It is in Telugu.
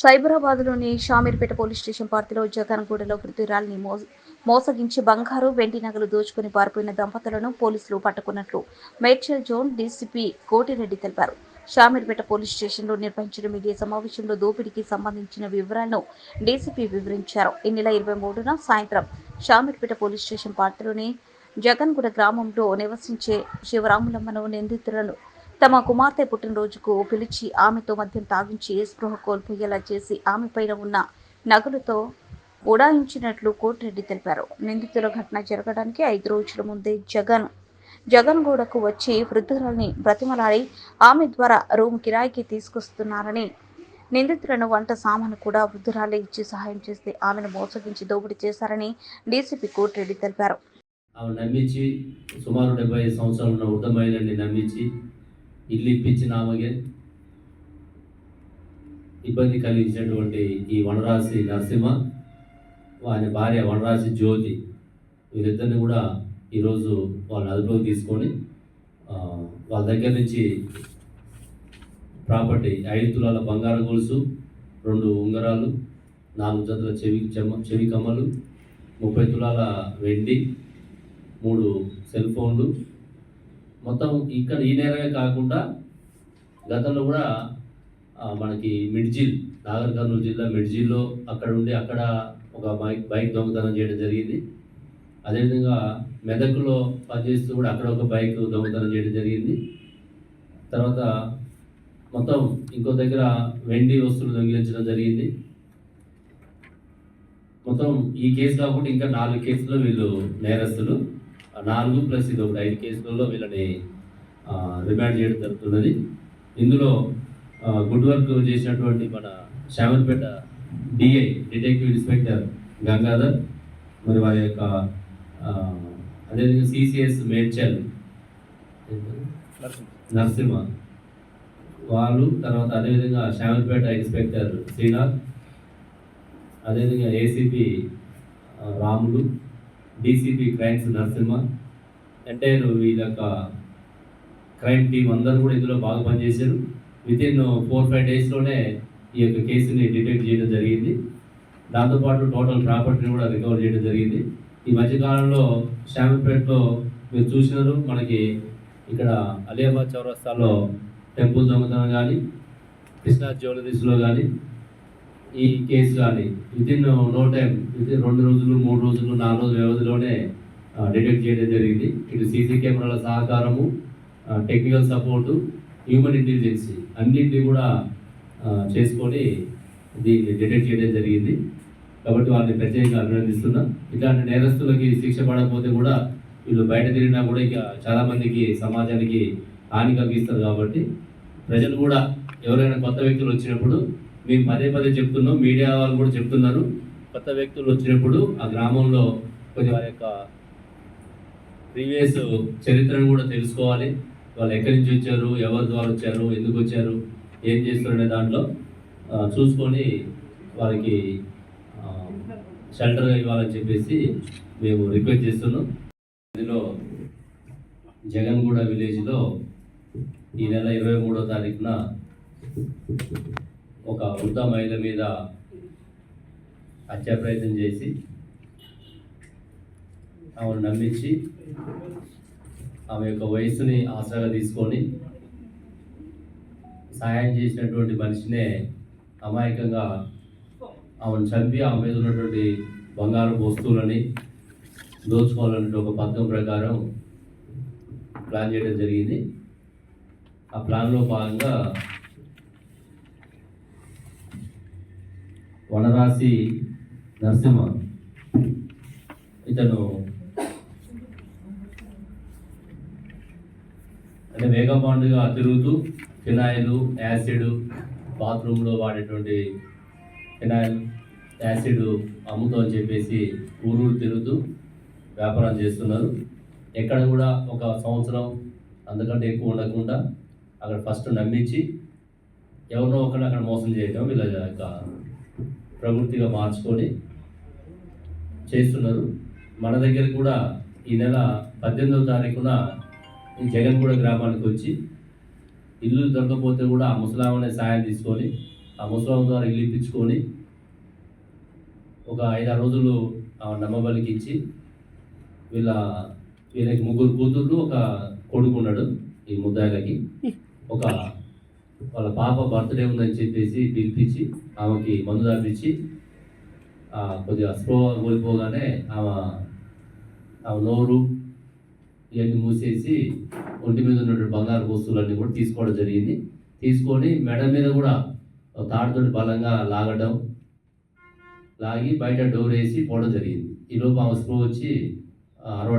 సైబరాబాద్లోని షామీర్పేట పోలీస్ స్టేషన్ పార్టీలో జగన్గూడలో వృద్ధురాలిని మో మోసగించి బంగారు వెండి నగలు దోచుకుని పారిపోయిన దంపతులను పోలీసులు పట్టుకున్నట్లు మేడ్చల్ జోన్ డీసీపీ కోటిరెడ్డి తెలిపారు. షామీర్పేట పోలీస్ స్టేషన్లో నిర్వహించిన మీడియా సమావేశంలో దోపిడీకి సంబంధించిన వివరాలను డీసీపీ వివరించారు. ఈ నెల ఇరవై మూడున సాయంత్రం షామీర్పేట పోలీస్ స్టేషన్ పార్టీలోని జగన్గూడ గ్రామంలో నివసించే శివరాములమ్మను నిందితులను తమ కుమార్తె పుట్టినరోజుకు పిలిచి ఆమెతో మద్యం తాగించి స్పృహ కోల్పోయేలా చేసి ఆమె పైన ఉన్న నగలుతో ఉడాయించినట్లు కోటిరెడ్డి తెలిపారు. నిందితుల ఘటన జరగడానికి ఐదు రోజుల ముందే జగన్ జగన్ గూడకు వచ్చి వృద్ధురాల్ని బ్రతిమలాడి ఆమె ద్వారా రూమ్ కిరాయికి తీసుకొస్తున్నారని నిందితులను వంట సామాను కూడా వృద్ధురాలే ఇచ్చి సహాయం చేస్తే ఆమెను మోసగించి దోపిడీ చేశారని డీసీపీ కోటిరెడ్డి తెలిపారు. ఆమె నమ్మించి సుమారు డెబ్బై ఐదు సంవత్సరాలు ఉన్న వృద్ధ మహిళని నమ్మించి ఇల్లు ఇప్పించిన ఆమెಗೆ ఇబ్బంది కలిగించినటువంటి ఈ వనరాశి నరసింహ వారి భార్య వనరాశి జ్యోతి వీరిద్దరిని కూడా ఈరోజు వాళ్ళని అదుపులోకి తీసుకొని వాళ్ళ దగ్గర నుంచి ప్రాపర్టీ ఐదు తులాల బంగారు గొలుసు రెండు ఉంగరాలు నాలుగు జతల చెవి చెమ్మ చెవి కమ్మలు ముప్పై తులాల వెండి మూడు సెల్ ఫోన్లు మొత్తం ఇక్కడ ఈ నేరగా కాకుండా గతంలో కూడా మనకి మిడ్జిల్ నాగర్ కర్నూలు జిల్లా మిడ్జిల్లో అక్కడ ఉండి అక్కడ ఒక బైక్ బైక్ దొంగతనం చేయడం జరిగింది. అదేవిధంగా మెదక్లో పనిచేస్తూ కూడా అక్కడ ఒక బైక్ దొంగతనం చేయడం జరిగింది. తర్వాత మొత్తం ఇంకో దగ్గర వెండి వస్తువులు దొంగిలించడం జరిగింది. మొత్తం ఈ కేసు కాకుండా ఇంకా నాలుగు కేసులు వీళ్ళు నేరస్తులు. నాలుగు ప్లస్ ఇది ఒకటి ఐదు కేసులలో వీళ్ళని రిమాండ్ చేయడం జరుగుతున్నది. ఇందులో గుడ్ వర్క్ చేసినటువంటి మన Shamirpet DI detective inspector Gangadhar మరి వారి యొక్క అదేవిధంగా సిసిఎస్ మేడ్చల్ నరసింహ వాళ్ళు తర్వాత అదేవిధంగా శామర్పేట ఇన్స్పెక్టర్ శ్రీనాథ్ అదేవిధంగా ACP Ramulu DCP crimes Narasimha entire వీళ్ళ యొక్క క్రైమ్ టీం అందరూ కూడా ఇందులో బాగా పనిచేశారు. విత్ ఇన్ ఫోర్ ఫైవ్ డేస్లోనే ఈ యొక్క కేసుని డిటెక్ట్ చేయడం జరిగింది. దాంతోపాటు టోటల్ ప్రాపర్టీని కూడా రికవర్ చేయడం జరిగింది. ఈ మధ్యకాలంలో శామపేటలో మీరు చూసినారు మనకి ఇక్కడ అలియాబాద్ చౌరస్తాలో టెంపుల్ దొంగతనం కానీ కృష్ణా జ్యువెలరీస్లో కానీ ఈ కేసు కానీ వితిన్ నో టైం వితిన్ రెండు రోజులు మూడు రోజులు నాలుగు రోజుల వ్యవధిలోనే డిటెక్ట్ uh, చేయడం జరిగింది. ఇటు సీసీ కెమెరాల సహకారము టెక్నికల్ సపోర్టు హ్యూమన్ ఇంటెలిజెన్సీ అన్నింటినీ కూడా uh, చేసుకొని దీన్ని డిటెక్ట్ చేయడం జరిగింది. కాబట్టి వారిని ప్రత్యేకంగా అభినందిస్తున్నా. ఇట్లాంటి నేరస్తులకి శిక్ష పడకపోతే కూడా వీళ్ళు బయట తిరిగినా కూడా ఇక చాలామందికి సమాజానికి హాని కలిగిస్తారు కాబట్టి ప్రజలు కూడా ఎవరైనా కొత్త వ్యక్తులు వచ్చినప్పుడు మేము పదే పదే చెప్తున్నాం మీడియా వాళ్ళు కూడా చెప్తున్నారు. కొత్త వ్యక్తులు వచ్చినప్పుడు ఆ గ్రామంలో కొంచెం వారి యొక్క ప్రీవియస్ చరిత్రను కూడా తెలుసుకోవాలి. వాళ్ళు ఎక్కడి నుంచి వచ్చారు ఎవరి ద్వారా వచ్చారు ఎందుకు వచ్చారు ఏం చేస్తున్నారనే దాంట్లో చూసుకొని వారికి షెల్టర్ ఇవ్వాలని చెప్పేసి మేము రిక్వెస్ట్ చేస్తున్నాం. ఇందులో జగన్గూడ విలేజ్లో ఈ నెల ఇరవై మూడో తారీఖున ఒక వృద్ధ మహిళ మీద హత్యా ప్రయత్నం చేసి ఆమెను నమ్మించి ఆమె యొక్క వయసుని ఆసరాగా తీసుకొని సహాయం చేసినటువంటి మనిషినే అమాయకంగా ఆమెను చంపి ఆమె మీద ఉన్నటువంటి బంగారు వస్తువులని దోచుకోవాలనే ఒక పథకం ప్రకారం ప్లాన్ చేయడం జరిగింది. ఆ ప్లాన్లో భాగంగా వనరాశి నరసింహ. ఇతను అంటే వేగపాండుగా తిరుగుతూ ఫినాయిల్ యాసిడ్ బాత్రూంలో వాడేటువంటి ఫినాయిల్ యాసిడ్ అమ్ముతూ అని చెప్పేసి ఊరూరు తిరుగుతూ వ్యాపారం చేస్తున్నారు. ఎక్కడ కూడా ఒక సంవత్సరం అందుకంటే ఎక్కువ ఉండకుండా అక్కడ ఫస్ట్ నమ్మించి ఎవరినో ఒకరు అక్కడ మోసం చేయడం వీళ్ళ యొక్క ప్రవృత్తిగా మార్చుకొని చేస్తున్నారు. మన దగ్గర కూడా ఈ నెల పద్దెనిమిదవ తారీఖున ఈ జగన్గూడ గ్రామానికి వచ్చి ఇల్లు దొరకపోతే కూడా ఆ ముసలామనే సాయం తీసుకొని ఆ ముసలాం ద్వారా ఇల్లు ఇప్పించుకొని ఒక ఐదారు రోజులు ఆ నమ్మబలికి ఇచ్చి వీళ్ళ వీళ్ళకి ముగ్గురు కూతుర్లు ఒక కొడుకు ఉన్నాడు ఈ ముద్దాయిలకి. ఒక వాళ్ళ పాప బర్త్డే ఉందని చెప్పేసి పిలిపించి ఆమెకి మందు దాపించి కొద్దిగా స్పృహ కోల్పోగానే ఆమె ఆమె నోరు ఇవన్నీ మూసేసి ఒంటి మీద ఉన్నటువంటి బంగారు వస్తువులన్నీ కూడా తీసుకోవడం జరిగింది. తీసుకొని మెడ మీద కూడా తాడుతోటి బలంగా లాగడం లాగి బయట డోర్ వేసి పోవడం జరిగింది. ఈలోపు ఆమె స్పృహ వచ్చి ఆ, అరవడం